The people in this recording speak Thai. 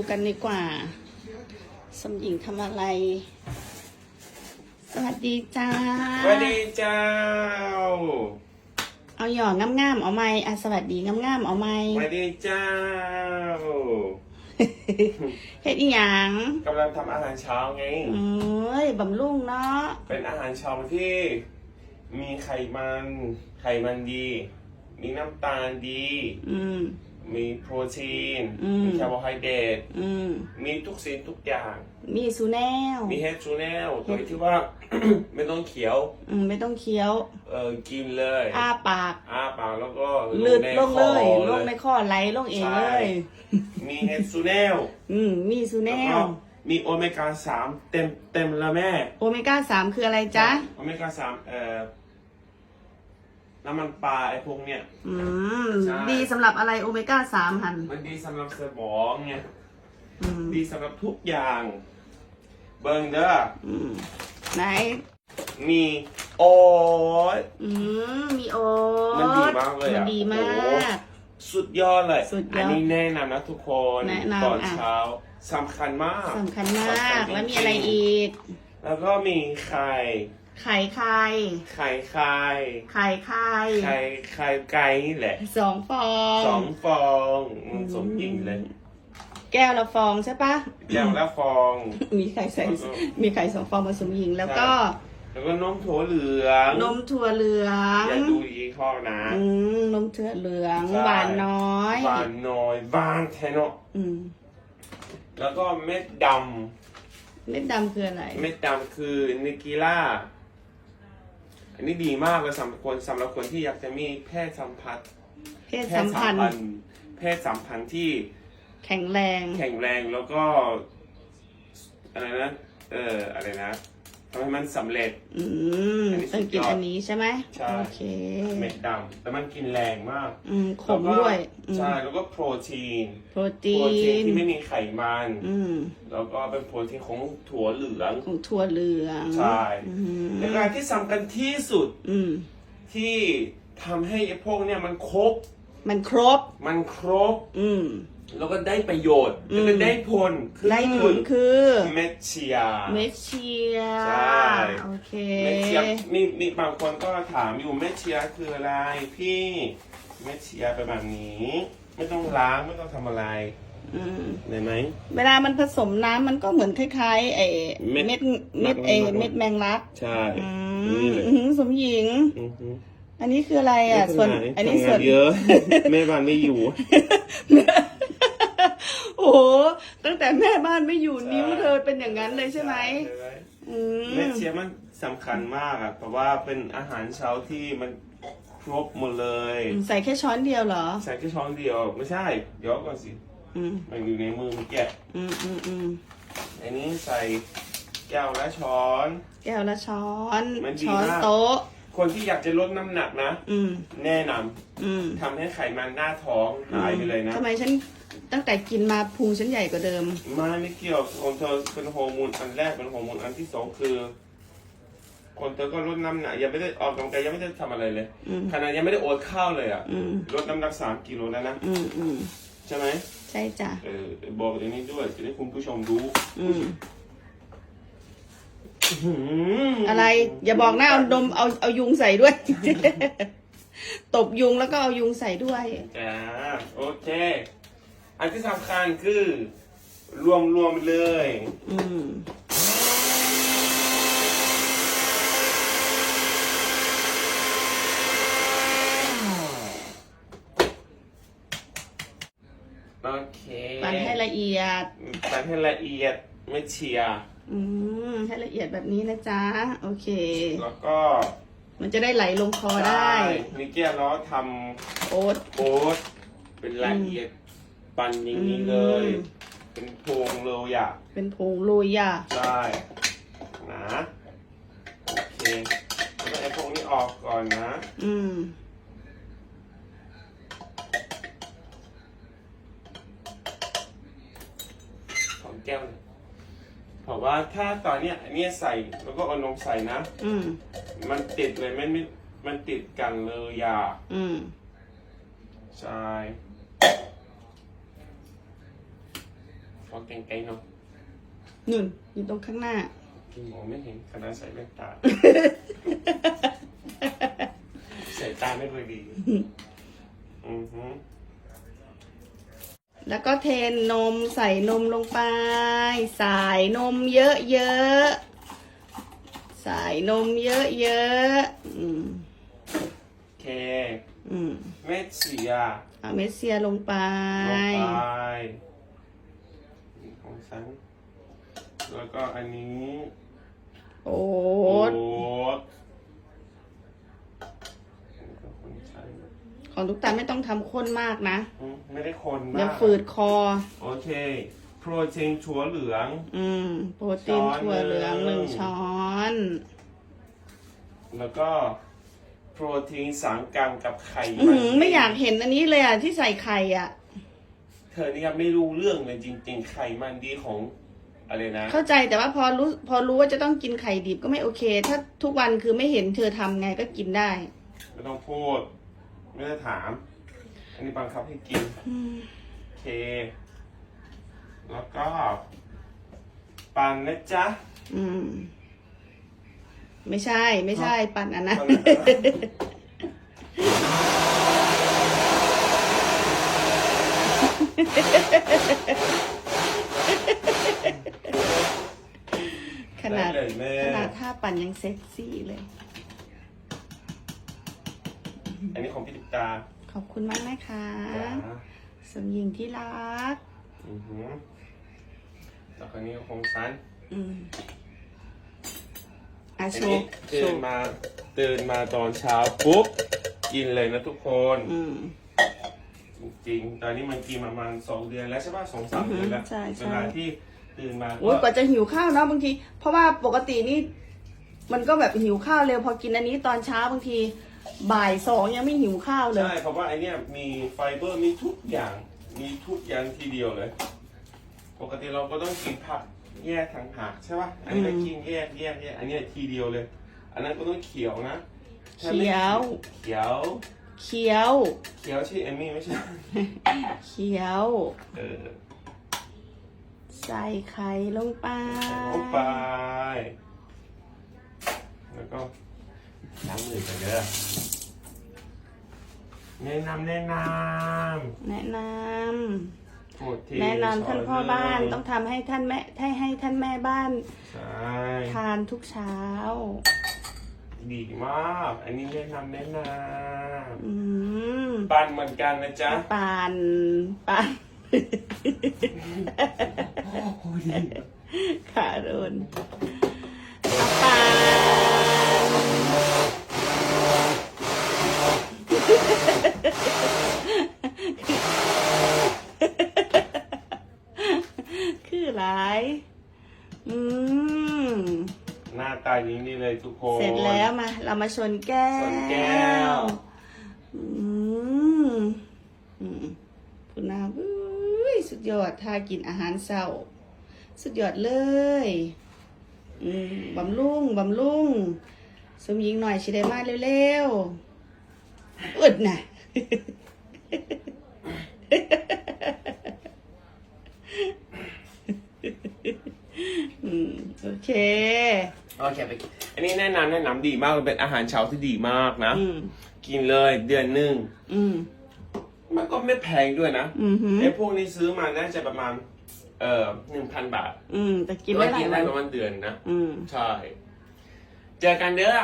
ดูกันดีกว่า สมหญิงทำอะไร สวัสดีจ้า สวัสดีเจ้า เอาหยอกงามๆเอาไหมอะสวัสดีงามๆเอาไหมสวัสดีเจ้า เฮ็ดอีหยังกำลังทำอาหารเช้าไง เอ้ยบำรุงเนาะ เป็นอาหารเช้าที่ มีไขมัน ไขมันดี มีน้ำตาลดี อืม มีโปรตีน อืม มีคาร์โบไฮเดรต อืม มีทุกสิ่งทุกอย่าง มีสูแนวมีเฮดชูแนลโดยที่ว่า ไม่ต้องเขียว อืมไม่ต้องเคี้ยว เออกินเลยอ้าปากอ้าปากแล้วก็ลืดในลงเลยคอลงในข้อไหลลงเองเลย มีเฮดชูแนลอืม มีสูแนแล้วว ก็มีโอเมก้าสามเต็มเต็มแล้วแม่ โอเมก้าสามคืออะไรจ๊ะ โอเมก้าสามเอ่อ น้ำมันปลาไอ้พวกเนี้ยอืมใช่ ดีสำหรับอะไรโอเมก้าสามหันมันดีสำหรับสมองไงอืมดีสำหรับทุกอย่าง เบิร์เดอร์อืมไหน มีโอ๊ต อืมมีโอ๊ตมันดีมากเลยอะมันดีมาโอ้โหกสุดยอดเลย สุดยอดอันนี้แนะนำนะทุกคนแนะนำตอนอะ เช้าสำคัญมากสำคัญมากสำคัญจงๆแล้วมีอะไรอีก แล้วก็มีไข่ ไข่ไข่ไข่ไข่ไข่ไข่ไข่ไข่ไก่นี่แหละสองฟองสองฟองมันสมหญิงเลย แก้วละฟองใช่ปะอย่างละฟอง มีไข่ใส่เออมีไข่สองฟองผสมหญิงแล้วก็ แล้วก็นมถั่วเหลือง นมถั่วเหลืองอย่าดูยี่ห้อนะอืมนมถั่วเหลืองใช่หวานน้อยหวานน้อยหวานแทนอะอืมแล้วก็เม็ดดเม็ดดำคืออะไรำเม็ดดำคือนิกิล่า อันนี้ดีมากเลยสำหรับคนสำหรับคนที่อยากจะมีเพศสัมพันธ์เพศสัมพันธ์ เพศสัมพันธ์ที่แข็งแรง แข็งแรงแล้วก็อะไรนะ เอออะไรนะทำ ให้มันสำเร็จ อืมอันนี้สุต้องดกินยอดอันนี้ใช่ไหมใช่โอเค เม็ดดำแต่มันกินแรงมากอืมขมแล้ก็ด้วยอืมใช่แล้วก็โปรตีนโปรโปตีรตีนนที่ไม่มีไขมัน อืมแล้วก็เป็นโปรตีนของถั่วเหลือง ของถั่วเหลืองใช่ อืมและการที่สำคัญที่สุดอืม ที่ทำให้ไอ้พวกเนี่ยมันครบ มันครบ มันครบ อืม แล้วก็ได้ประโยชน์อืมแล้วก็ได้ผลคือได้ผลคือเม็ดเชียร์เมชเชียใช่โอเคเม็ดเชียร์มีมีบางคนก็ถามอยู่เม็ดเชียร์คืออะไรพี่เม็ดเชียร์เป็นแบบนี้ ไม่ต้องล้างไม่ต้องทำอะไรอืมเห็นไหมเวลามันผสมน้ำมันก็เหมือนคล้ายๆไอ้เม็เม็ดดเม็ดเอเม็ดเม็ดแมงลักใช่อืนี่มเลยอื้อหือสมหญิงอือฮึอันนี้คืออะไรอะ ส่วน อันนี้ทำส่งาวนนเยอะแม่บ้านไม่อยู่โอ้โห ตั้งแต่แม่บ้านไม่อยู่นิ้วเธอเป็นอย่างนั้นเลยใช่ไหมอืม เม็ดเชียร์มันสำคัญมากอะเพราะว่าเป็นอาหารเช้าที่มันครบหมดเลย ใส่แค่ช้อนเดียวเหรอ ใส่แค่ช้อนเดียว ไม่ใช่เดี๋ยวก่อนสิอืม มันอยู่ในมือเมื่อกี้อืมอืมอืมอันนี้ใส่แก้วและช้อน แก้วละช้อน มันดีช้อนมาก โต๊ะ คนที่อยากจะลดน้ำหนักนะ อืม แนะนอืมำทำให้ไขมันหน้าท้องหายไปเลยนะ ทำไมฉันตั้งแต่กินมาพุงฉันใหญ่กว่าเดิม ไม่ไม่เกี่ยวคนเธอเป็นฮอร์โมนอันแรกเป็นฮอร์โมนอันที่สองคือ คนเธอก็ลดน้ำหนักยังไม่ได้ออกกำลังกายยังไม่ได้ทำอะไรเลยอืม ขนาดยังไม่ได้โอดข้าวเลยอะอืม ลดน้ำหนักสามกิโลแล้วนะอืมอืมใช่ไหมใช่จ้ะ เออบอกอย่างนี้ด้วยจะได้คุณผู้ชมรู้ อืมหืม อะไร อย่าบอกนะเอาดมเอาเอายุงใส่ด้วย ตบยุงแล้วก็เอายุงใส่ด้วยจ้าโอเค อันที่สำคัญคือ รวมรวมเลย อืมโอเคปั่นให้ละเอียด ปั่นให้ละเอียดไม่เชียร์ อืมให้ละเอียดแบบนี้นะจ๊ะ โอเค แล้วก็มันจะได้ไหลลงคอได้นิกเกี้ยล้อทโอ๊ตำโอ๊ตเป็นละเอียดปั่นอย่างนี้เลย อืม เป็นโพรงเลยอะเป็นผงโรยอะใช่นะ โอเคแล้วก็ไอ้พวกนี้ออกก่อนนะ อืม ของแก้วเลยเพราะว่า ถ้าตอนเนี้ยอันเนี้ยใส่แล้วก็เอานมใส่นะ อืม มันติดเลยไม่ไม่มันติดกันเลยอย่าอืม ใช่ขอแกงๆเนาะนุ่นอยู่ตรงข้างหน้ากินมองไม่เห็นขนาดใส่แว่นตา ใส่ตาไม่ค่อยดี อือหือ แล้วก็เทนมใส่นมลงไปใส่นมเยอะๆใส่นมเยอะๆอืมโอเคอืมเม็ดเสียเอาเมสเซียลงไป ลงไปนี่ของฉันแล้วก็อันนี้ โอ๊ต โอ๊ตอันนี้ก็ของฉัน ของทุกตาไม่ต้องทำข้นมากนะอืมไม่ได้คนเดี๋ยวมากฝืดคอ โอเคโปรตีนถั่วเหลือง อืม โปรตีนช้อนถั่วเหลืองหนึ่งหนึ่งช้อน แล้วก็โปรตีนสามกรัมกับไข่อือหือมันไม่อยากเห็นอันนี้เลยอะที่ใส่ไข่อะ เธอนี่ยังไม่รู้เรื่องเลยจริง ๆ ไข่มันดีของอะไรนะ เข้าใจแต่ว่าพอรู้พอรู้ว่าจะต้องกินไข่ดิบก็ไม่โอเค ถ้าทุกวันคือไม่เห็นเธอทำไงก็กินได้ ไม่ต้องพูด ไม่ได้ถาม อันนี้บังคับให้กินโอเค แล้วก็ ปั่นนะจ๊ะ อืม ไม่ใช่ ไม่ใช่ ปั่นอันนั้น ขนาด ได้เลยแม่ ขนาดท่าปั่นยังเซ็กซี่เลย อันนี้ของพี่ตุ๊กตาขอบคุณมากนะคะจ้าสมหญิงที่รัก อือหือแล้วก็นี้ก็ของฉันอืมอาอันโชนี้ว์โชตื่นว์มาตื่นมาตอนเช้าปุ๊บกินเลยนะทุกคน อืม จริงๆตอนนี้มันกินประมาณสองเดือนแล้วใช่ป่ะสองสามอือหือเดือนแล้วใช่ใช่ เวลาที่ตื่นมาโอ้ยกว่าจะหิวข้าวเนาะบางที เพราะว่าปกตินี่ มันก็แบบหิวข้าวเร็วพอกินอันนี้ตอนเช้าบางที บ่ายสองยังไม่หิวข้าวเลย ใช่เพราะว่าไอเนี้ยมีไฟเบอร์มีทุกอย่าง มีทุกอย่างทีเดียวเลย ปกติเราก็ต้องกินผักแยกทั้งหากใช่ป่ะอันนี้ก็กินแยกแยกแยกอันเนี้ยทีเดียวเลย อันนั้นก็ต้องเขียวนะถ้าไม่เขียว เขียวเขียว เขียวชื่อเอมมี่ไม่ใช่เขียว เออใส่ไข่ลงไปใส่ลงไปแล้วก็ ล้างมือกันเด้อแนะนำแนะนแนะนำโปรตีำแนะนำท่านพ่อบ้านต้องทำให้ท่านแม่ให้ให้ท่านแม่บ้านใช่ทานทุกเช้า ดีมาก อันนี้แนะนำแนะนอืมำปันเหมือนกันนะจ๊ะปานปานโอ้ดีขาโดนเอาปาน คือหลาย อืม หน้าตาอย่างนี้เลยทุกคน เสร็จแล้วมา เรามาชนแก้วชนแก้ว อืมอืมคุณนาอุ้ยสุดยอดถ้ากินอาหารเศร้า สุดยอดเลย อืมบำรุงบำรุงสมหญิงหน่อยชิได้มาเร็วๆอึดน่ะ อืมโอเค โอเคไปอันนี้แนะนำแนะนำดีมากมันเป็นอาหารเช้าที่ดีมากนะ อืมกินเลยเดือนหนึ่งอืม มันก็ไม่แพงด้วยนะอืมหืมไอ้พวกนี้ซื้อมาน่าจะประมาณ เอ่อหนึ่งพันบาทอืมแต่กินได้หลายกินวัได้นประมาณเดือนนะ อืม ใช่ เจอกันเด้อ